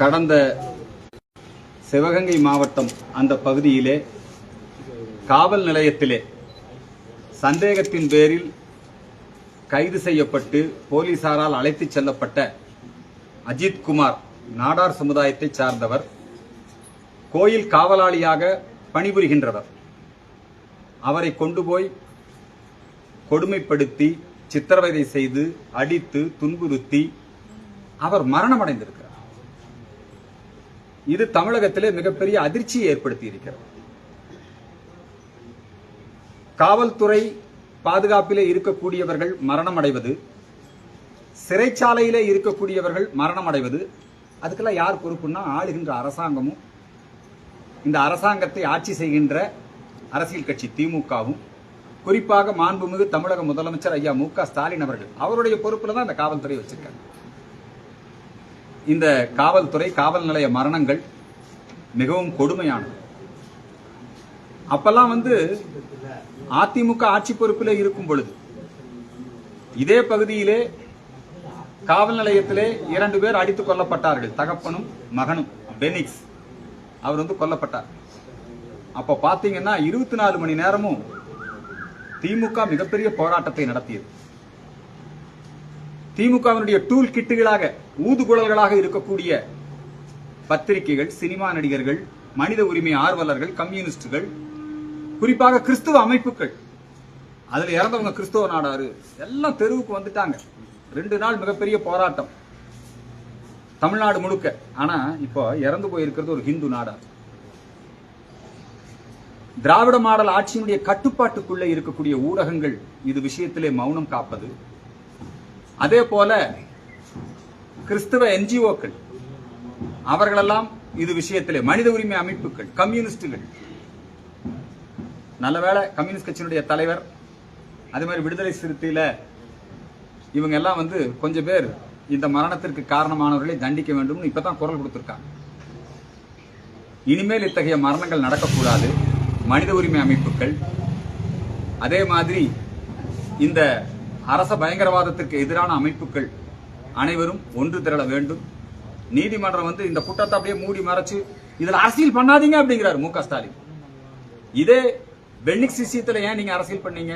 கடந்த சிவகங்கை மாவட்டம் அந்த பகுதியிலே காவல் நிலையத்திலே சந்தேகத்தின் பேரில் கைது செய்யப்பட்டு போலீசாரால் அழைத்துச் செல்லப்பட்ட அஜித் குமார் நாடார் சமுதாயத்தைச் சார்ந்தவர் கோயில் காவலாளியாக பணிபுரிகின்றவர். அவரை கொண்டு போய் கொடுமைப்படுத்தி சித்திரவதை செய்து அடித்து துன்புறுத்தி அவர் மரணமடைந்திருக்கிறார். இது தமிழகத்திலே மிகப்பெரிய அதிர்ச்சியை ஏற்படுத்தி இருக்கிறது காவல்துறை பாதுகாப்பிலே இருக்கக்கூடியவர்கள் மரணம் அடைவது சிறைச்சாலையிலே இருக்கக்கூடியவர்கள் மரணம் அடைவது அதுக்கெல்லாம் யார் பொறுப்புன்னா ஆளுகின்ற அரசாங்கமும் இந்த அரசாங்கத்தை ஆட்சி செய்கின்ற அரசியல் கட்சி திமுகவும் குறிப்பாக மாண்புமிகு தமிழக முதலமைச்சர் ஐயா மு க ஸ்டாலின் அவர்கள். அவருடைய பொறுப்பில் தான் இந்த காவல்துறை வச்சிருக்காங்க. இந்த காவல்துறை காவல் நிலைய மரணங்கள் மிகவும் கொடுமையானது. அப்பெல்லாம் வந்து அதிமுக ஆட்சி பொறுப்பிலே இருக்கும் பொழுது இதே பகுதியிலே காவல் நிலையத்திலே இரண்டு பேர் அடித்துக் கொல்லப்பட்டார்கள். தகப்பனும் மகனும் பெனிக்ஸ். அவர் வந்து கொல்லப்பட்டார். அப்ப பாத்தீங்கன்னா இருபத்தி நாலு மணி நேரமும் திமுக மிகப்பெரிய போராட்டத்தை நடத்தியது. திமுகவினுடைய டூல் கிட்டுகளாக ஊதுகுழல்களாக இருக்கக்கூடிய பத்திரிகைகள் சினிமா நடிகர்கள் மனித உரிமை ஆர்வலர்கள் கம்யூனிஸ்டுகள் குறிப்பாக கிறிஸ்துவ அமைப்புகள். அதில் இறந்தவங்க கிறிஸ்துவ நாடாரு. எல்லாம் தெருவுக்கு வந்துட்டாங்க. ரெண்டு நாள் மிகப்பெரிய போராட்டம். தமிழ்நாடு முழுக்க. ஆனா இப்போ இறந்து போயிருக்கிறது ஒரு ஹிந்து நாடார். திராவிட மாடல் ஆட்சியினுடைய கட்டுப்பாட்டுக்குள்ளே இருக்கக்கூடிய ஊடகங்கள் இது விஷயத்திலே மௌனம் காப்பது. அதே போல கிறிஸ்தவ என்ஜிஓக்கள் அவர்களெல்லாம் இது விஷயத்திலே மனித உரிமை அமைப்புகள் கம்யூனிஸ்டுகள். நல்லவேளை கம்யூனிஸ்ட் கட்சியினுடைய தலைவர் அதே மாதிரி விடுதலை சிறுத்தையில் இவங்க எல்லாம் வந்து கொஞ்சம் பேர் இந்த மரணத்திற்கு காரணமானவர்களை தண்டிக்க வேண்டும் இப்பதான் குரல் கொடுத்துருக்காங்க. இனிமேல் இத்தகைய மரணங்கள் நடக்கக்கூடாது. மனித உரிமை அமைப்புகள் அதே மாதிரி இந்த அரச பயங்கரவாதத்திற்கு எதிரான அமைப்புகள் அனைவரும் ஒன்று திரள வேண்டும். நீதிமன்றம் வந்து இந்த குற்றத்தை அப்படியே மூடி மறைச்சு இதில் அரசியல் பண்ணாதீங்க அப்படிங்கிறாரு மு ஸ்டாலின். இதே பென்னிக்ஸ் விஷயத்தில் ஏன் நீங்க அரசியல் பண்ணீங்க?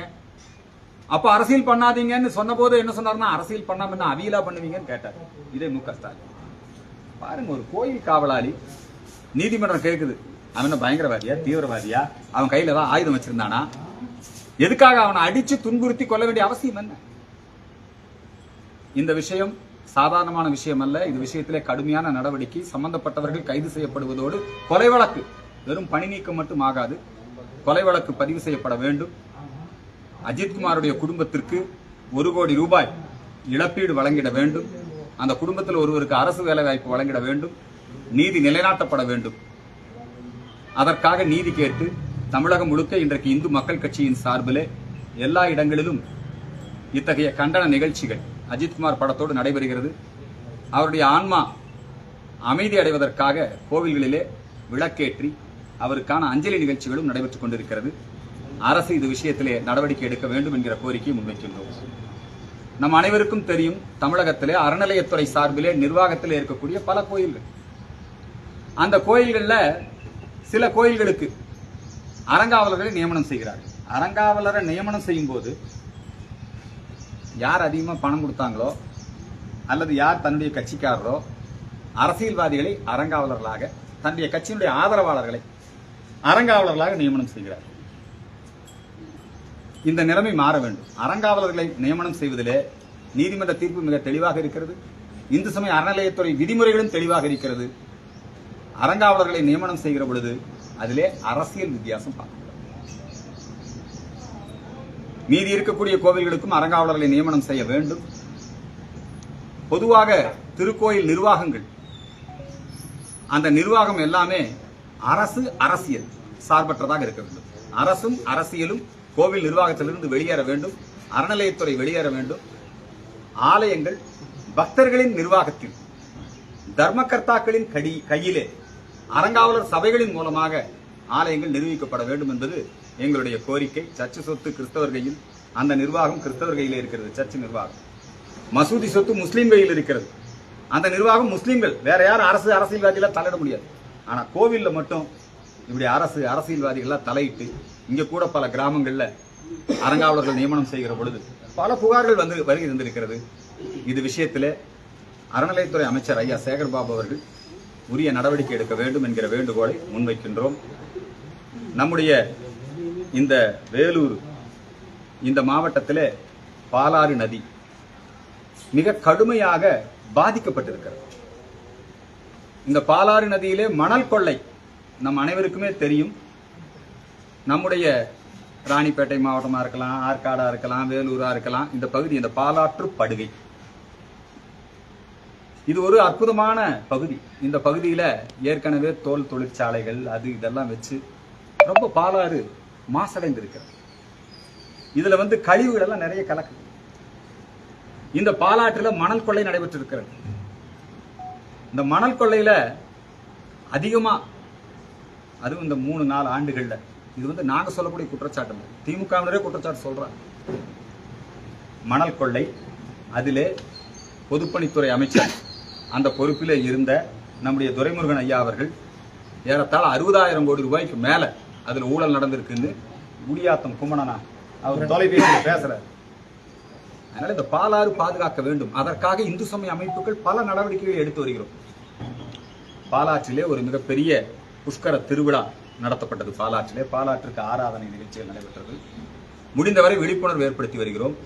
அப்ப அரசியல் பண்ணாதீங்கன்னு சொன்னபோது என்ன சொன்னார்னா அரசியல் பண்ணாம என்ன அவியலா பண்ணுவீங்கன்னு கேட்டார். இதே மு ஸ்டாலின். பாருங்க ஒரு கோயில் காவலாளி நீதிமன்றம் கேட்குது அவன் என்ன பயங்கரவாதியா? தீவிரவாதியா? அவன் கையில தான் ஆயுதம் வச்சிருந்தானா? எதுக்காக அவனை அடிச்சு துன்புறுத்தி கொள்ள வேண்டிய அவசியம் என்ன? இந்த விஷயம் சாதாரணமான விஷயம் அல்ல. இந்த விஷயத்திலே கடுமையான நடவடிக்கை. சம்பந்தப்பட்டவர்கள் கைது செய்யப்படுவதோடு கொலை வழக்கு வெறும் பணி நீக்கம் மட்டும் ஆகாது. கொலை வழக்கு பதிவு செய்யப்பட வேண்டும். அஜித்குமாருடைய குடும்பத்திற்கு ஒரு கோடி ரூபாய் இழப்பீடு வழங்கிட வேண்டும். அந்த குடும்பத்தில் ஒருவருக்கு அரசு வேலைவாய்ப்பு வழங்கிட வேண்டும். நீதி நிலைநாட்டப்பட வேண்டும். அதற்காக நீதி கேட்டு தமிழகம் முழுக்க இன்றைக்கு இந்து மக்கள் கட்சியின் சார்பிலே எல்லா இடங்களிலும் இத்தகைய கண்டன நிகழ்ச்சிகள் அஜித்குமார் படத்தோடு நடைபெறுகிறது. அவருடைய ஆன்மா அமைதி அடைவதற்காக கோவில்களிலே விளக்கேற்றி அவருக்கான அஞ்சலி நிகழ்ச்சிகளும் நடைபெற்றுக் கொண்டிருக்கிறது. அரசு இது விஷயத்திலே நடவடிக்கை எடுக்க வேண்டும் என்கிற கோரிக்கையை முன்வைக்கின்றோம். நம் அனைவருக்கும் தெரியும் தமிழகத்திலே அறநிலையத்துறை சார்பிலே நிர்வாகத்திலே இருக்கக்கூடிய பல கோயில்கள். அந்த கோயில்களில் சில கோயில்களுக்கு அறங்காவலர்களை நியமனம் செய்கிறார்கள் அறங்காவலரை நியமனம் செய்யும் போது யார் அதிகமாக பணம் கொடுத்தாங்களோ அல்லது யார் தன்னுடைய கட்சிக்காரரோ அரசியல்வாதிகளை அறங்காவலர்களாக தன்னுடைய கட்சியினுடைய ஆதரவாளர்களை அறங்காவலர்களாக நியமனம் செய்கிறார். இந்த நிலைமை மாற வேண்டும். அறங்காவலர்களை நியமனம் செய்வதிலே நீதிமன்ற தீர்ப்பு மிக தெளிவாக இருக்கிறது. இந்து சமய அறநிலையத்துறை விதிமுறைகளும் தெளிவாக இருக்கிறது. அறங்காவலர்களை நியமனம் செய்கிற பொழுது அதிலே அரசியல் வித்தியாசம் பார்க்கலாம் மீதி இருக்கக்கூடிய கோவில்களுக்கும் அறங்காவலர்களை நியமனம் செய்ய வேண்டும். பொதுவாக திருக்கோயில் நிர்வாகங்கள் அந்த நிர்வாகம் எல்லாமே அரசு அரசியல் சார்பற்றதாக இருக்க வேண்டும். அரசும் அரசியலும் கோவில் நிர்வாகத்திலிருந்து வெளியேற வேண்டும். அறநிலையத்துறை வெளியேற வேண்டும். ஆலயங்கள் பக்தர்களின் நிர்வாகத்தில் தர்மகர்த்தாக்களின் கடி கையிலே அறங்காவலர் சபைகளின் மூலமாக ஆலயங்கள் நிர்வகிக்கப்பட வேண்டும் என்பது எங்களுடைய கோரிக்கை. சர்ச்சு சொத்து கிறிஸ்தவர் கையில் அந்த நிர்வாகம் கிறிஸ்தவர் கையில் இருக்கிறது சர்ச்சு நிர்வாகம். மசூதி சொத்து முஸ்லீம் கையில் இருக்கிறது. அந்த நிர்வாகம் முஸ்லீம்கள். வேற யாரும் அரசு அரசியல்வாதிகளாக தலையிட முடியாது. ஆனால் கோவில்ல மட்டும் இப்படி அரசு அரசியல்வாதிகளாக தலையிட்டு இங்கே கூட பல கிராமங்களில் அறங்காவலர்கள் நியமனம் செய்கிற பொழுது பல புகார்கள் வந்து வருகை இருந்திருக்கிறது இது விஷயத்திலே அறநிலையத்துறை அமைச்சர் ஐயா சேகர் பாபு அவர்கள் உரிய நடவடிக்கை எடுக்க வேண்டும் என்கிற வேண்டுகோளை முன்வைக்கின்றோம். நம்முடைய இந்த வேலூர் இந்த மாவட்டத்திலே பாலாறு நதி மிக கடுமையாக பாதிக்கப்பட்டிருக்கிறது. இந்த பாலாறு நதியிலே மணல் கொள்ளை நம் அனைவருக்குமே தெரியும். நம்முடைய ராணிப்பேட்டை மாவட்டமா இருக்கலாம் ஆற்காடாக இருக்கலாம் வேலூரா இருக்கலாம் இந்த பகுதி இந்த பாலாற்று படுகை. இது ஒரு அற்புதமான பகுதி. இந்த பகுதியில் ஏற்கனவே தோல் தொழிற்சாலைகள் அது இதெல்லாம் வச்சு ரொம்ப பாலாறு மாசடைந்திருக்கிறது. இதில் வந்து கழிவுகள் எல்லாம் நிறைய கலக்குது. இந்த பாலாற்றில் மணல் கொள்ளை நடைபெற்று இருக்கிறது இந்த மணல் கொள்ளையில் அதிகமாக அதுவும் இந்த மூணு நாலு ஆண்டுகளில் இது வந்து நாங்கள் சொல்லக்கூடிய குற்றச்சாட்டு இல்லை. திமுகவினரே குற்றச்சாட்டு சொல்கிறாங்க மணல் கொள்ளை அதிலே பொதுப்பணித்துறை அமைச்சர் அந்த பொறுப்பிலே இருந்த நம்முடைய துரைமுருகன் ஐயா அவர்கள் ஏறத்தாழ அறுபதாயிரம் கோடி ரூபாய்க்கு மேல அதுல ஊழல் நடந்திருக்குன்னு குடியாத்தம் குமணனா அவர் தொலைபேசியில் பேசுறாரு. அதனால இந்த பாலாறு பாதுகாக்க வேண்டும். அதற்காக இந்து சமய அமைப்புகள் பல நடவடிக்கைகளை எடுத்து வருகிறோம். பாலாற்றிலே ஒரு மிகப்பெரிய புஷ்கர திருவிழா நடத்தப்பட்டது. பாலாற்றிலே பாலாற்றுக்கு ஆராதனை நிகழ்ச்சிகள் நடைபெற்றது. முடிந்தவரை விழிப்புணர்வு ஏற்படுத்தி வருகிறோம்.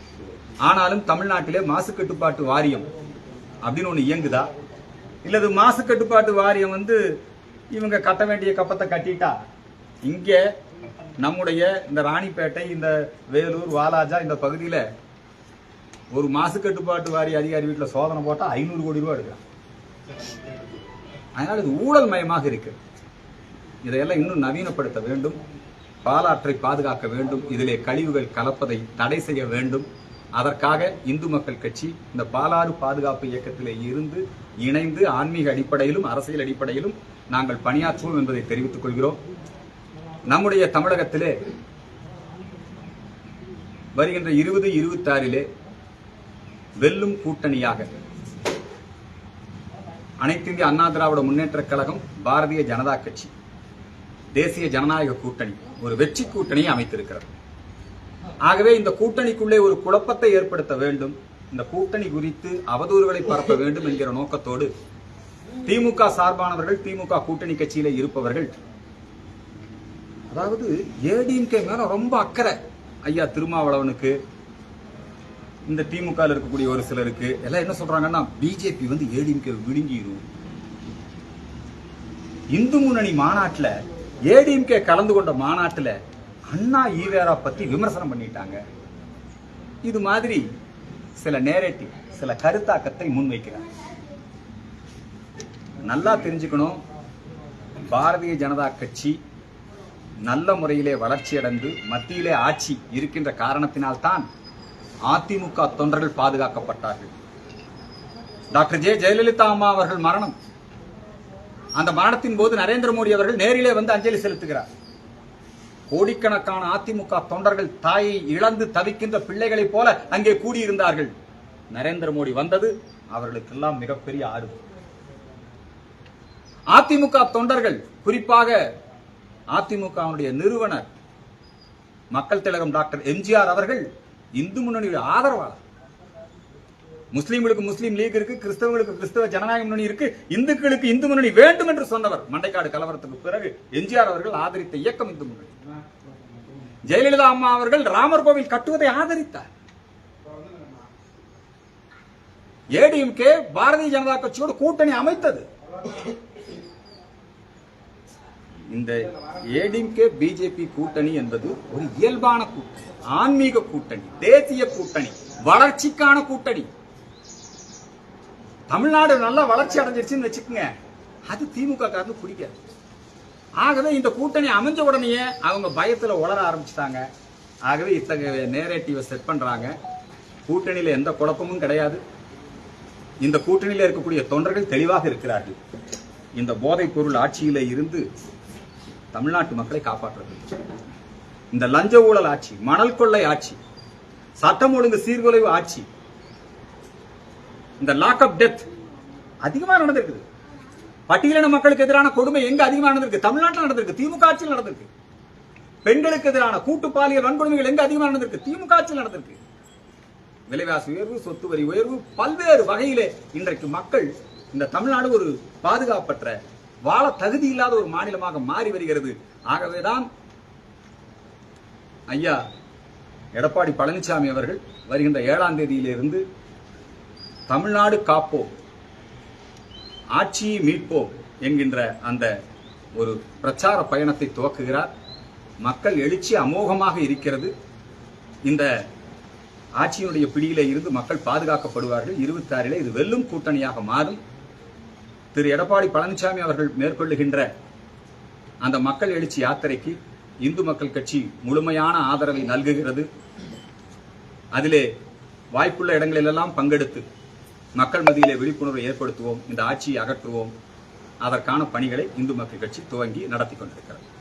ஆனாலும் தமிழ்நாட்டிலே மாசு கட்டுப்பாட்டு வாரியம் அப்படின்னு ஒண்ணு இயங்குதா? இல்லது மாசு கட்டுப்பாட்டு வாரியம் வந்து இவங்க கட்ட வேண்டிய கப்பத்தை கட்டிட்டா? இங்கே நம்முடைய இந்த ராணிப்பேட்டை இந்த வேலூர் வாலாஜா இந்த பகுதியில் ஒரு மாசு கட்டுப்பாட்டு வாரிய அதிகாரி வீட்டில் சோதனை போட்டால் ஐநூறு கோடி ரூபா எடுக்கிறான். அதனால் இது ஊழல் மயமாக இருக்கு. இதையெல்லாம் இன்னும் நவீனப்படுத்த வேண்டும். பாலாற்றை பாதுகாக்க வேண்டும். இதிலே கழிவுகள் கலப்பதை தடை செய்ய வேண்டும். அதற்காக இந்து மக்கள் கட்சி இந்த பாலாறு பாதுகாப்பு இயக்கத்திலே இருந்து இணைந்து ஆன்மீக அடிப்படையிலும் அரசியல் அடிப்படையிலும் நாங்கள் பணியாற்றுவோம் என்பதை தெரிவித்துக் கொள்கிறோம். நம்முடைய தமிழகத்திலே வருகின்ற இருபது இருபத்தாறிலே வெல்லும் கூட்டணியாக அனைத்து இந்திய அண்ணா திராவிட முன்னேற்ற கழகம் பாரதிய ஜனதா கட்சி தேசிய ஜனநாயக கூட்டணி ஒரு வெற்றி கூட்டணியை அமைத்திருக்கிறது. ஆகவே இந்த கூட்டணிக்குள்ளே ஒரு குழப்பத்தை ஏற்படுத்த வேண்டும். இந்த கூட்டணி குறித்து அவதூறுகளை பரப்ப வேண்டும் என்கிற நோக்கத்தோடு திமுக சார்பானவர்கள் திமுக கூட்டணி கட்சியில இருப்பவர்கள் அதாவது ஏடிஎம்கே மேல ரொம்ப அக்கறை. ஐயா திருமாவளவனுக்கு இந்த திமுக இருக்கக்கூடிய ஒரு சிலருக்கு எல்லாம் என்ன சொல்றாங்கன்னா பிஜேபி வந்து ஏடிஎம்கே விழுங்கிடும் இந்து முன்னணி மாநாட்டில் ஏடிஎம்கே கலந்து கொண்ட மாநாட்டில் அண்ணா ஈவேரா பத்தி விமர்சனம் பண்ணிட்டாங்க. இது மாதிரி சில நேரேட்டிவ் சில கருத்தாக்கத்தை முன்வைக்கிறாங்க நல்லா தெரிஞ்சுக்கணும். பாரதிய ஜனதா கட்சி நல்ல முறையிலே வளர்ச்சியடைந்து மத்தியிலே ஆட்சி இருக்கின்ற காரணத்தினால்தான் அதிமுக தொண்டர்கள் பாதுகாக்கப்பட்டார்கள். டாக்டர் ஜே ஜெயலலிதா அம்மா அவர்கள் மரணம். அந்த மரணத்தின் போது நரேந்திர மோடி அவர்கள் நேரிலே வந்து அஞ்சலி செலுத்துகிறார். கோடிக்கணக்கான அதிமுக தொண்டர்கள் தாயை இழந்து தவிக்கின்ற பிள்ளைகளைப் போல அங்கே கூடியிருந்தார்கள். நரேந்திர மோடி வந்தது அவர்களுக்கெல்லாம் மிகப்பெரிய ஆறுதல். அதிமுக தொண்டர்கள் குறிப்பாக அதிமுகவுடைய நிறுவனர் மக்கள் திலகம் டாக்டர் எம்ஜிஆர் அவர்கள் இந்து முன்னணியுடைய ஆதரவாளர். முஸ்லீம்களுக்கு முஸ்லீம் லீக் இருக்கு கிறிஸ்தவங்களுக்கு கிறிஸ்தவ ஜனநாயக முன்னணி இருக்கு இந்துக்களுக்கு இந்து முன்னணி வேண்டும் என்று சொன்னவர் மண்டைக்காடு கலவரத்துக்கு பிறகு எம்ஜிஆர் அவர்கள் ஆதரித்த இயக்கம் இந்து முன்னணி. ஜெயலலிதா அம்மா அவர்கள் ராமர் கோவில் கட்டுவதை ஆதரித்தார். ஏடிஎம்கே பாரதிய ஜனதா கட்சியோடு கூட்டணி அமைத்தது. இந்த ஏடிஎம்கே பிஜேபி கூட்டணி என்பது ஒரு இயல்பான கூட்டணி ஆன்மீக கூட்டணி தேசிய கூட்டணி வளர்ச்சிக்கான கூட்டணி. தமிழ்நாடு நல்லா வளர்ச்சி அடைஞ்சிருச்சுன்னு வச்சுக்கோங்க. அது திமுக காரனு பிடிக்காது ஆகவே இந்த கூட்டணி அமைஞ்ச உடனேயே அவங்க பயத்தில் உளர ஆரம்பிச்சிட்டாங்க. ஆகவே இத்தகைய நேரேட்டிவை செட் பண்ணுறாங்க கூட்டணியில் எந்த குழப்பமும் கிடையாது. இந்த கூட்டணியில் இருக்கக்கூடிய தொண்டர்கள் தெளிவாக இருக்கிறார்கள். இந்த போதைப் பொருள் ஆட்சியில் இருந்து தமிழ்நாட்டு மக்களை காப்பாற்றுறது. இந்த லஞ்ச ஊழல் ஆட்சி மணல் கொள்ளை ஆட்சி சட்டம் ஒழுங்கு சீர்குலைவு ஆட்சி இந்த லாக் அப் டெத் அதிகமா நடந்திருக்குது. பட்டியலின மக்களுக்கு எதிரான கொடுமை எங்க அதிகமா நடந்திருக்கு? தமிழ்நாட்டில் நடந்திருக்கு திமுக ஆட்சியில் நடந்திருக்கு. பெண்களுக்கு எதிரான கூட்டு பாலியல் வன்கொடுமைகள் எங்க அதிகமா நடந்திருக்கு? திமுக ஆட்சியில் நடந்திருக்கு. விலைவாசி உயர்வு சொத்து வரி உயர்வு பல்வேறு வகையிலே இன்றைக்கு மக்கள் இந்த தமிழ்நாடு ஒரு பாதுகாப்பற்ற வாழ தகுதி இல்லாத ஒரு மாநிலமாக மாறி வருகிறது. ஆகவேதான் ஐயா எடப்பாடி பழனிசாமி அவர்கள் வருகின்ற ஏழாம் தேதியிலிருந்து தமிழ்நாடு காப்போம் ஆட்சியை மீட்போம் என்கின்ற அந்த ஒரு பிரச்சார பயணத்தை துவக்குகிறார். மக்கள் எழுச்சி அமோகமாக இருக்கிறது. இந்த ஆட்சியினுடைய பிடியிலே இருந்து மக்கள் பாதுகாக்கப்படுவார்கள். இருபத்தி இது வெல்லும் கூட்டணியாக மாறும். திரு. எடப்பாடி பழனிசாமி அவர்கள் மேற்கொள்ளுகின்ற அந்த மக்கள் எழுச்சி யாத்திரைக்கு இந்து மக்கள் கட்சி முழுமையான ஆதரவை நல்குகிறது. அதிலே வாய்ப்புள்ள இடங்களிலெல்லாம் பங்கெடுத்து மக்கள் மத்தியிலே விழிப்புணர்வை ஏற்படுத்துவோம் இந்த ஆட்சியை அகற்றுவோம். அதற்கான பணிகளை இந்து மக்கள் கட்சி துவங்கி நடத்தி கொண்டிருக்கிறது.